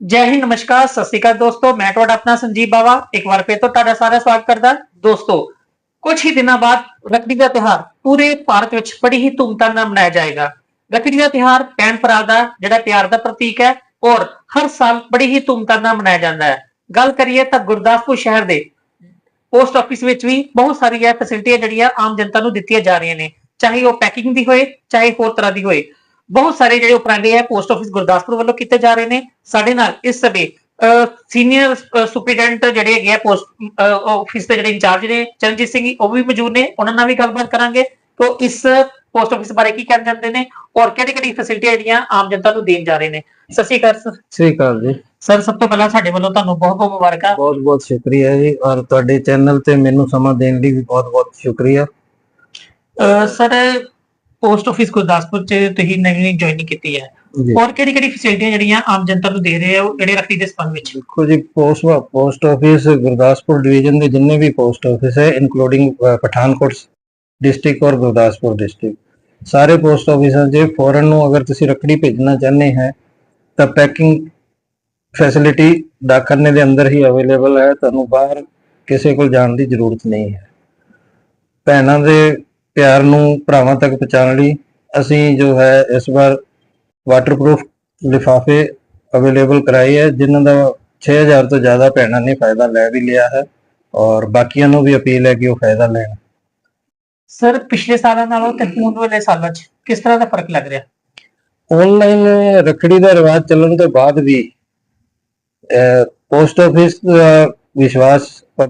ਜੈ ਹਿੰਦ, ਨਮਸਕਾਰ, ਸਤਿ ਸ਼੍ਰੀ ਅਕਾਲ ਦੋਸਤੋ, ਮੈਂ ਤੁਹਾਡਾ ਆਪਣਾ ਸੰਜੀਵ ਬਾਵਾ। ਇੱਕ ਵਾਰ ਫਿਰ ਤੋਂ ਤੁਹਾਡਾ ਸਾਰਾ ਸਵਾਗਤ ਕਰਦਾ ਦੋਸਤੋ ਕੁਝ ਹੀ ਦਿਨਾਂ ਬਾਅਦ ਰੱਖੜੀ ਦਾ ਤਿਉਹਾਰ ਪੂਰੇ ਭਾਰਤ ਵਿੱਚ ਬੜੀ ਹੀ ਧੂਮਧਾਮ ਨਾਲ ਮਨਾਇਆ ਜਾਏਗਾ। ਰੱਖੜੀ ਦਾ ਤਿਉਹਾਰ ਭੈਣ ਭਰਾ ਦਾ ਜਿਹੜਾ ਪਿਆਰ ਦਾ ਪ੍ਰਤੀਕ ਹੈ, ਔਰ ਹਰ ਸਾਲ ਬੜੀ ਹੀ ਧੂਮਧਾਮ ਨਾਲ ਮਨਾਇਆ ਜਾਂਦਾ ਹੈ। ਗੱਲ ਕਰੀਏ ਤਾਂ ਗੁਰਦਾਸਪੁਰ ਸ਼ਹਿਰ ਦੇ ਪੋਸਟ ਆਫਿਸ ਵਿੱਚ ਵੀ ਬਹੁਤ ਸਾਰੀਆਂ ਫੈਸਿਲਿਟੀਆਂ ਜਿਹੜੀਆਂ ਆਮ ਜਨਤਾ ਨੂੰ ਦਿੱਤੀਆਂ ਜਾ ਰਹੀਆਂ ਨੇ। ਚਾਹੇ ਉਹ ਪੈਕਿੰਗ ਦੀ ਹੋਏ, ਚਾਹੇ ਹੋਰ ਤਰ੍ਹਾਂ ਦੀ ਹੋਏ। ਬਹੁਤ ਸਾਰੇ ਜਿਹੜੇ ਉਪਰਾਲੇ ਹੈ ਪੋਸਟ ਆਫਿਸ ਗੁਰਦਾਸਪੁਰ ਵੱਲੋਂ ਕੀਤੇ ਜਾ ਰਹੇ ਨੇ। ਸਾਡੇ ਨਾਲ ਇਸ ਸਮੇਂ ਸੀਨੀਅਰ ਸੁਪਰੀਡੈਂਟ ਜਿਹੜੇ ਹੈਗੇ ਆ ਪੋਸਟ ਆਫਿਸ ਦੇ ਜਿਹੜੇ ਇੰਚਾਰਜ ਨੇ ਚਰਨਜੀਤ ਸਿੰਘ ਜੀ, ਉਹ ਵੀ ਮੌਜੂਦ ਨੇ। ਉਹਨਾਂ ਨਾਲ ਵੀ ਗੱਲਬਾਤ ਕਰਾਂਗੇ। ਤੋਂ ਇਸ ਪੋਸਟ ਆਫਿਸ ਬਾਰੇ ਕੀ ਕਹਿਣਾ ਚਾਹੁੰਦੇ ਨੇ ਔਰ ਕਿਹੜੀ ਕਿਹੜੀ ਫੈਸਿਲਿਟੀਆਂ ਜਿਹੜੀਆਂ ਆਮ ਜਨਤਾ ਨੂੰ ਦੇਣ ਜਾ ਰਹੇ ਨੇ? ਸਤਿ ਸ਼੍ਰੀ ਅਕਾਲ ਸਰ। ਸ੍ਰੀ ਅਕਾਲ ਜੀ। ਸਰ ਸਭ ਤੋਂ ਪਹਿਲਾਂ ਸਾਡੇ ਵੱਲੋਂ ਤੁਹਾਨੂੰ ਬਹੁਤ ਬਹੁਤ ਮੁਬਾਰਕਾਂ। ਬਹੁਤ ਬਹੁਤ ਸ਼ੁਕਰੀਆ ਜੀ। ਔਰ ਤੁਹਾਡੇ ਚੈਨਲ ਤੇ ਮੈਨੂੰ ਸਮਾਂ ਦੇਣ ਲਈ ਵੀ ਬਹੁਤ ਬਹੁਤ ਸ਼ੁਕਰੀਆ। ਸਰ ਪੋਸਟ ਆਫਿਸ ਗੁਰਦਾਸਪੁਰ ਚ ਤੁਸੀਂ ਨਵੀਂ ਜੁਆਇਨਿੰਗ ਕੀਤੀ ਹੈ। ਜੀ। ਔਰ ਕਿਹੜੀ ਕਿਹੜੀ ਫੈਸਿਲਿਟੀਆਂ ਜਿਹੜੀਆਂ ਆਮ ਜਨਤਾ ਨੂੰ ਦੇ ਰਹੇ ਹੋ ਜਿਹੜੇ ਰੱਖੜੀ ਦੇ ਸੰਬੰਧ ਵਿੱਚ? ਦੇਖੋ ਜੀ post post office Gurdaspur division ਦੇ ਜਿੰਨੇ ਵੀ ਪੋਸਟ ਆਫਿਸ ਹੈ ਇਨਕਲੂਡਿੰਗ ਪਠਾਨਕੋਟ ਡਿਸਟ੍ਰਿਕਟ ਔਰ ਗੁਰਦਾਸਪੁਰ ਡਿਸਟ੍ਰਿਕਟ ਸਾਰੇ ਪੋਸਟ ਆਫਿਸਾਂ 'ਚ ਫੋਰਨ ਨੂੰ ਅਗਰ ਤੁਸੀਂ ਰੱਖੜੀ ਭੇਜਣਾ ਚਾਹੁੰਦੇ ਹੈ ਤਾਂ ਪੈਕਿੰਗ ਫੈਸਿਲਿਟੀ ਡਾਕਖਾਨੇ ਦੇ ਅੰਦਰ ਹੀ ਅਵੇਲੇਬਲ ਹੈ ਤੁਹਾਨੂੰ ਬਾਹਰ ਕਿਸੇ ਕੋਲ ਜਾਣ ਦੀ ਜ਼ਰੂਰਤ ਨਹੀਂ ਹੈ। ਭੈਣਾਂ ਦੇ ਪਿਆਰ ਨੂੰ ਭਰਾਵਾਂ ਤੱਕ ਪਹੁੰਚਾਉਣ ਲਈ ਅਸੀਂ ਜੋ ਹੈ ਇਸ ਵਾਰ ਵਾਟਰਪ੍ਰੂਫ ਲਿਫਾਫੇ ਅਵੇਲੇਬਲ ਕਰਾਏ ਹੈ ਜਿਨ੍ਹਾਂ ਦਾ 6000 ਤੋਂ ਜ਼ਿਆਦਾ ਭੈਣਾਂ ਨੇ ਫਾਇਦਾ ਲੈ ਵੀ ਲਿਆ ਹੈ ਔਰ ਬਾਕੀਆਂ ਨੂੰ ਵੀ ਅਪੀਲ ਹੈ ਕਿ ਉਹ ਫਾਇਦਾ ਲੈਣ। ਸਰ ਪਿਛਲੇ ਸਾਲਾਂ ਨਾਲੋਂ ਤੇ ਹੁਣ ਵਾਲੇ ਸਾਲਾਂ 'ਚ ਕਿਸ ਤਰ੍ਹਾਂ ਦਾ ਫ਼ਰਕ ਲੱਗ ਰਿਹਾ? ਆਨਲਾਈਨ ਰੱਖੜੀ ਦਾ ਰਿਵਾਜ ਚੱਲਣ ਤੋਂ ਬਾਅਦ ਵੀ ਪੋਸਟ ਆਫਿਸ ਵਿਸ਼ਵਾਸ